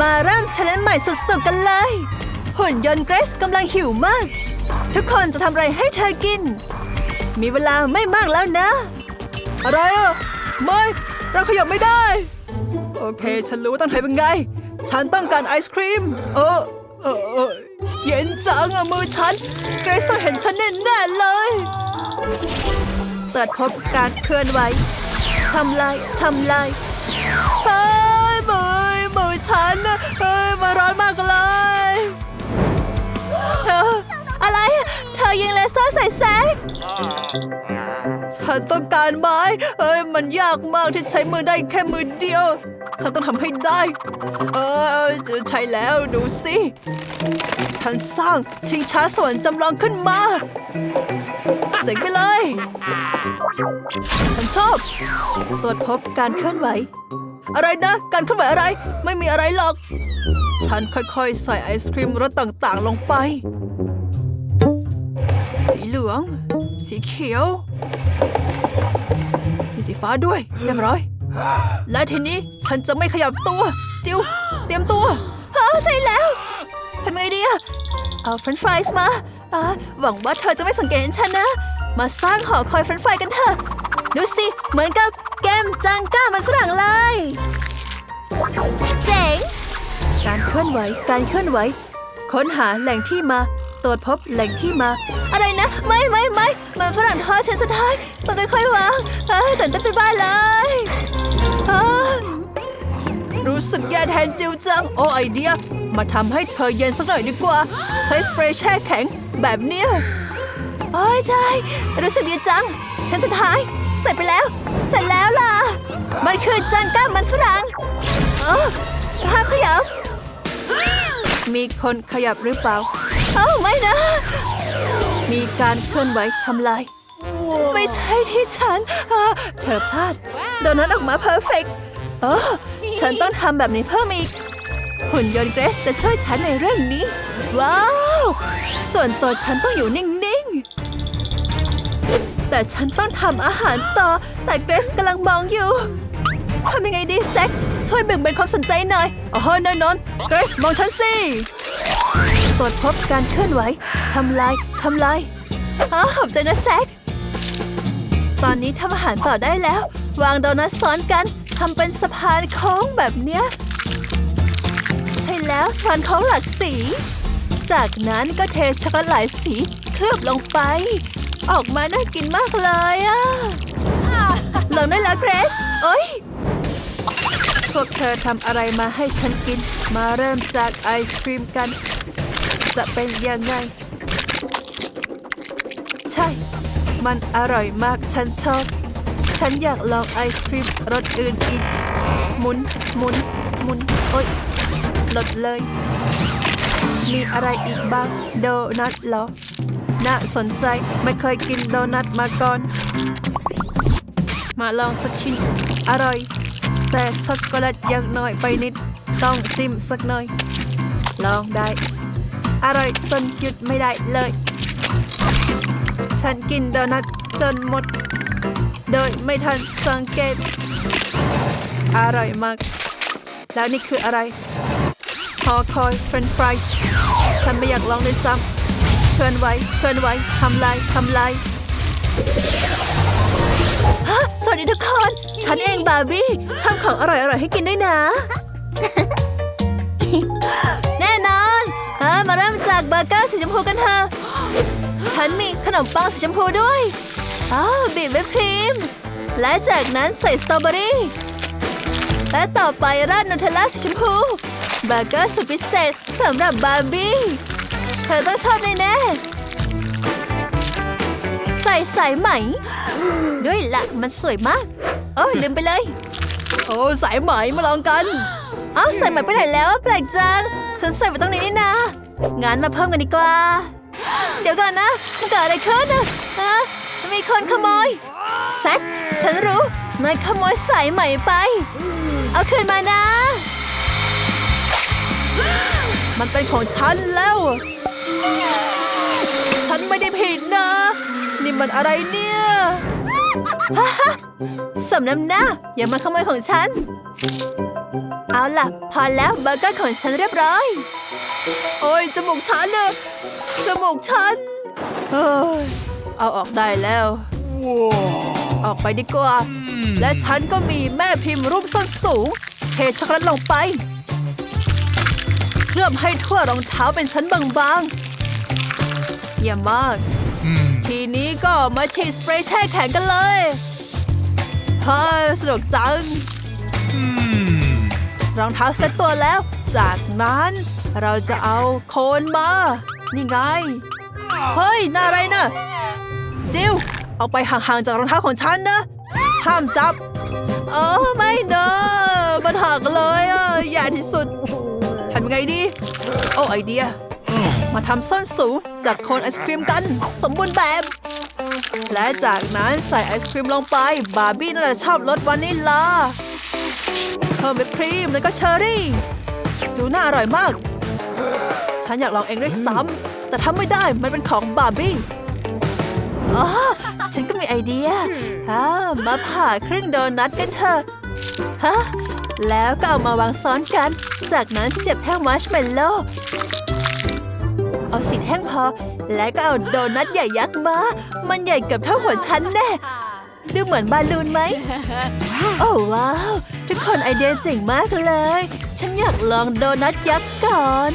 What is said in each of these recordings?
มาเริ่มเชลเลนใหม่สุดๆกันเลย หุ่นยนต์เกรซกำลังหิวมาก ทุกคนจะทำอะไรให้เธอกิน มีเวลาไม่มากแล้วนะ อะไรอะไม่เราขยับไม่ได้ โอเค ฉันรู้ต้องทำยังไง ฉันต้องการไอศครีม เออเออเอเย็นจังอะมือฉัน เกรซต้องเห็นฉันแน่ๆเลยเปิดพบการเคลื่อนไหวทำลายทำลายฮ ฉันเฮ้ยมาร้อนมากเลยเธออะไร เธอยิงเลเซอร์ใส่แสงฉันต้องการไม้เอ้ย มันยากมากที่ใช้มือได้แค่มือเดียว ฉันต้องทำให้ได้ เออใช่แล้วดูสิ ฉันสร้างชิงช้าสวรรค์จำลองขึ้นมา เจ๋งไปเลย ฉันชอบ ตรวจพบการเคลื่อนไหว อะไรนะ การเคลื่อนไหวอะไร ไม่มีอะไรหรอก ฉันค่อยๆ ใส่ไอศครีมรสต่างๆ ลงไป สีเหลือง สีเขียว มีสีฟ้าด้วย เรียบร้อย และทีนี้ฉันจะไม่ขยับตัว จิวเตรียมตัวฮะใช่แล้วทำไงดีอะเอาเฟรนช์ฟรายส์มา หวังว่าเธอจะไม่สังเกตฉันนะ มาสร้างหอคอยเฟรนช์ฟรายกันเถอะ ดูสิ เหมือนกับแกมจังก้ามันฝรั่งเลย เจ๋ง การเคลื่อนไหว การเคลื่อนไหว ค้นหาแหล่งที่มา ตรวจพบแหล่งที่มา อะไรนะ ไม่ไม่ไม่มันฝรั่งทอดชิ้นสุดท้ายต้องค่อยวางตื่นเต้นไปบ้านเลยรู้สึกแย่แทนจิวจัง โอไอเดีย มาทำให้เธอเย็นสักหน่อยดีกว่า ใช้สเปรย์แช่แข็งแบบเนี้ยโอ้ยใช่ รู้สึกดีจังชิ้นสุดท้าย เสร็จไปแล้ว เสร็จแล้วล่ะ มันคือจังก้ามันฝรั่งเออห้ามขยับ มีคนขยับหรือเปล่า เอ้าไม่นะ มีการเคลื่อนไหวทำลาย ไม่ใช่ที่ฉันอ่าเธอพลาด โดนัทออกมาเพอร์เฟกต์โอ้ฉันต้องทำแบบนี้เพิ่มอีก หุ่นยนต์เกรสจะช่วยฉันในเรื่องนี้ ว้าว ส่วนตัวฉันต้องอยู่นิ่งๆ แต่ฉันต้องทำอาหารต่อ แต่เกรสกำลังมองอยู่ทำยังไงดีแซคช่วยเบ่งเบนความสนใจหน่อยอ๋อแน่นอนเกรซมองฉันสิตรวจพบการเคลื่อนไหวทำลายทำลายอ๋อขอบใจนะแซคตอนนี้ทำอาหารต่อได้แล้ว วางโดนัทซ้อนกันทำเป็นสะพานโค้งแบบเนี้ยใช่แล้วสะพานโค้งหลากสี จากนั้นก็เทช็อกโกแลตหลายสีเคลือบลงไป ออกมาน่ากินมากเลยอะลงได้แล้วเกรซเอ้ย พวกเธอทำอะไรมาให้ฉันกิน มาเริ่มจากไอศครีมกัน จะเป็นยังไง ใช่ มันอร่อยมากฉันชอบ ฉันอยากลองไอศครีมรสอื่นอีก หมุน หมุน หมุน โอ๊ยลดเลย มีอะไรอีกบ้าง โดนัทเหรอ น่าสนใจไม่เคยกินโดนัทมาก่อน มาลองสักชิ้น อร่อย แต่ช็อกโกแลตยังน้อยไปนิด ต้องจิ้มสักหน่อย ลองได้ อร่อยจนหยุดไม่ได้เลย ฉันกินโดนัทจนหมด โดยไม่ทันสังเกต อร่อยมาก แล้วนี่คืออะไรฮอคอยเฟรนฟรายฉันไม่อยากลองเลยซ้ำ เคลื่อนไหวเคลื่อนไหวทำลายทำลายฮะสวัสดีทุกคน ฉันเองบาร์บี้ทำของอร่อยๆให้กินด้วยนะ แน่นอนฮะมาเริ่มจากเบอร์เกอร์สีชมพูกันเถอะฉันมีขนมปังสีชมพูด้วยอ้าวบีบวิปครีม และจากนั้นใส่สตรอเบอรี่และต่อไปราดนูเทลล่าสีชมพูเบอร์เกอร์สุดพิเศษสำหรับบาร์บี้ เธอต้องชอบแน่ๆใส่สายไหม ด้วยละมันสวยมาก โอ้ลืมไปเลย โอ้สายไหมมาลองกันเอ้าใส่ไหมไปไหนแล้วแปลกจังฉันใส่ไปตรงนี้นี่นะงั้นมาเพิ่มกันดีกว่า เดี๋ยวก่อนนะมันเกิดอะไรขึ้นนะฮะมีคนขโมยแซคฉันรู้นายขโมยสายไหม่ไป เอาคืนมานะ มันเป็นของฉันแล้ว ฉันไม่ได้ผิดนะ นี่มันอะไรเนี่ยฮ่าฮ่าสำน้ำหน้า อย่ามาขโมยของฉัน เอาล่ะ พอแล้วเบอร์เกอร์ของฉันเรียบร้อย โอ้ย จมูกฉันเนอะจมูกฉันเฮ้ยเอาออกได้แล้ว ออกไปดีกว่า และฉันก็มีแม่พิมพ์รูปส้นสูง เทช็อกโกแลตลงไป เคลือบให้ทั่วรองเท้าเป็นชั้นบางๆ เยี่ยมมาก ทีนี้ก็มาฉีดสเปรย์แช่แข็งกันเลยเฮ้ยสนุกจังรองเท้าเซ็ตตัวแล้ว จากนั้น เราจะเอาโคนมา นี่ไง เฮ้ย น่าอะไรนะจิวเอาไปห่างๆจากรองเท้าของฉันนะ ห้ามจับ เออไม่นะมันหักเลยอะแย่ที่สุดทำยังไงดี โอ้ไอเดีย มาทำส้นสูงจากโคนไอศครีมกัน สมบูรณ์แบบ และจากนั้นใส่ไอศครีมลงไป บาร์บี้น่าจะชอบรสวานิลลา เพิ่มวิปครีมแล้วก็เชอร์รี่ ดูน่าอร่อยมาก ฉันอยากลองเองด้วยซ้ำแต่ทำไม่ได้มันเป็นของบาร์บี้อ๋อฉันก็มีไอเดียอ่ามาผ่าครึ่งโดนัทกันเถอะฮะแล้วก็เอามาวางซ้อนกัน จากนั้นเสียบแท่งมัชเมลโล่ เอาสีแท่งพอ แล้วก็เอาโดนัทใหญ่ยักษ์มา มันใหญ่เกือบเท่าหัวฉันแน่ดูเหมือนบอลลูนไหม โอ้ว้าว ทุกคนไอเดียเจ๋งมากเลย ฉันอยากลองโดนัทยักษ์ก่อน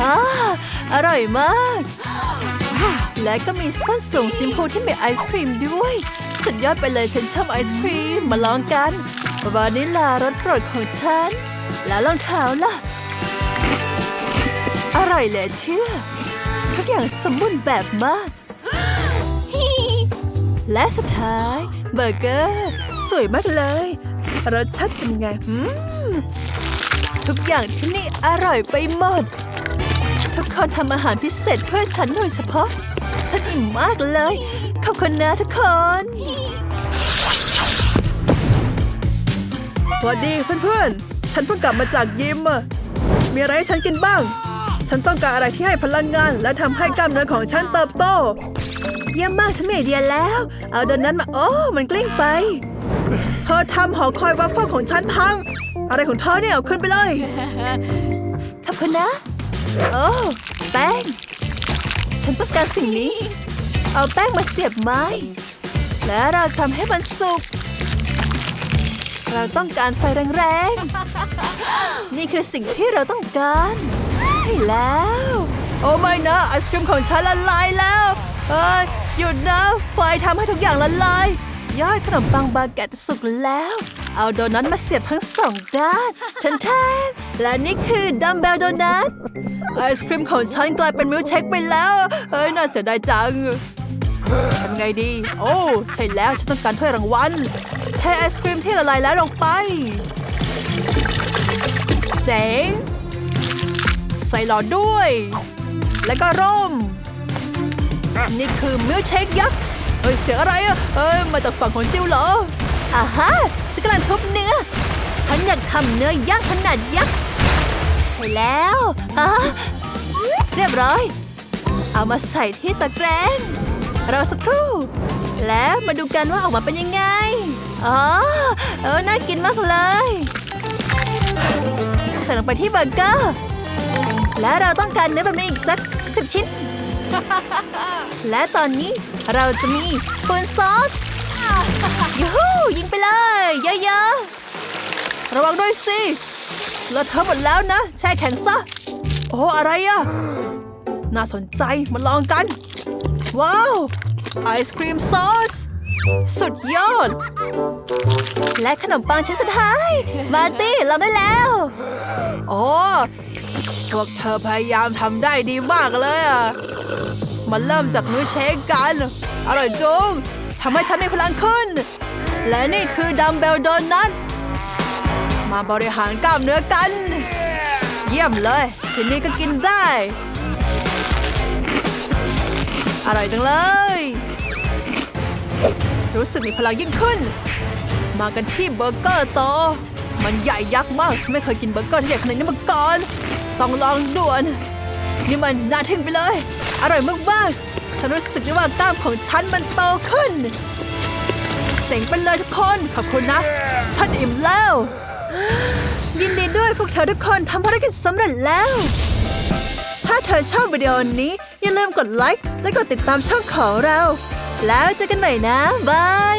อาอร่อยมาก และก็มีส้นสูงซิมพูที่มีไอศครีมด้วย สุดยอดไปเลยฉันชอบไอศครีม มาลองกันวานิลลารสโปรดของฉัน แล้วรองเท้าล่ะ อร่อยเหลือเชื่อ ทุกอย่างสมบูรณ์แบบมาก และสุดท้าย เบอร์เกอร์ สวยมากเลย รสชาติเป็นไงทุกอย่างที่นี่อร่อยไปหมด ทุกคนทำอาหารพิเศษเพื่อฉันโดยเฉพาะ ฉันอิ่มมากเลย ขอบคุณนะทุกคนสวัสดีเพื่อนๆ ฉันเพิ่งกลับมาจากยิมมีอะไรให้ฉันกินบ้าง ฉันต้องการอะไรที่ให้พลังงาน และทำให้กล้ามเนื้อของฉันเติบโต เยี่ยมมากฉันมีไอเดียแล้ว เอาเดินนั้นมา โอ้ มันกลิ้งไป เธอทำหอคอยวัฟเฟิลของฉันพัง อะไรของเธอเนี่ยเอาขึ้นไปเลยขอบคุณนะ โอ้แป้ง ฉันต้องการสิ่งนี้ เอาแป้งมาเสียบไม้ และเราทำให้มันสุกเราต้องการไฟแรงๆ นี่คือสิ่งที่เราต้องการ แล้ว โอ้ไม่นะไอศครีมของฉันละลายแล้วเอ้ยหยุดนะไฟทำให้ทุกอย่างละลายยอดขนมปังบาเกตสุกแล้ว เอาโดนัทมาเสียบทั้งสองด้านทันทนและนี่คือดัมเบลโดนัทไอศครีมของฉันกลายเป็นมิลเชคไปแล้วเอ้ยน่าเสียดายจังทำไงดี โอ้ใช่แล้วฉันต้องการถ้วยรางวัลเทไอศครีมที่ละลายแล้วลงไปเจ๋ง ใส่หลอดด้วย แล้วก็ร่ม นี่คือมิลเชคยักษ์เฮ้ยเสียงอะไรอะเอ้ยมาจากฝั่งของจิวเหรออ่าฮะฉันกำลังทุบเนื้อ ฉันอยากทำเนื้อย่างขนาดยักษ์ใช่แล้วอะเรียบร้อย เอามาใส่ที่ตะแกรงรอสักครู่ แล้วมาดูกันว่าออกมาเป็นยังไง อ๋อเออน่ากินมากเลยใส่ลงไปที่เบอร์เกอร์ และเราต้องการเนื้อแบบนี้อีกสักสิบชิ้น และตอนนี้เราจะมีปืนซอสยูฮูยิงไปเลย เยอะๆ ระวังด้วยสิเราเธอหมดแล้วนะ แช่แข็งซะ โอ้อะไรอะน่าสนใจมาลองกัน ว้าว ไอศครีมซอส สุดยอด และขนมปังชิ้นสุดท้าย มาตี้ลองได้แล้ว โอ้ พวกเธอพยายามทำได้ดีมากเลยอะมันเริ่มจากมื้อเชคกัน อร่อยจุงทำให้ฉันมีพลังขึ้น และนี่คือดัมเบลโดนัทมาบริหารกล้ามเนื้อกัน เยี่ยมเลย ทีนี้ก็กินได้ อร่อยจังเลย รู้สึกมีพลังยิ่งขึ้น มากันที่เบอร์เกอร์โต มันใหญ่ยักษ์มากฉันไม่เคยกินเบอร์เกอร์ที่ใหญ่ขนาดนี้มาก่อน ต้องลองด่วนนี่มันน่าทึ่งไปเลย อร่อยมากๆฉันรู้สึกได้ว่ากล้ามของฉันมันโตขึ้น เจ๋งไปเลยทุกคนขอบคุณนะ ฉันอิ่มแล้ว ยินดีด้วยพวกเธอทุกคนทำภารกิจสำเร็จแล้ว ถ้าเธอชอบวิดีโอนี้ อย่าลืมกดไลค์และกดติดตามช่องของเรา แล้วเจอกันใหม่นะ บาย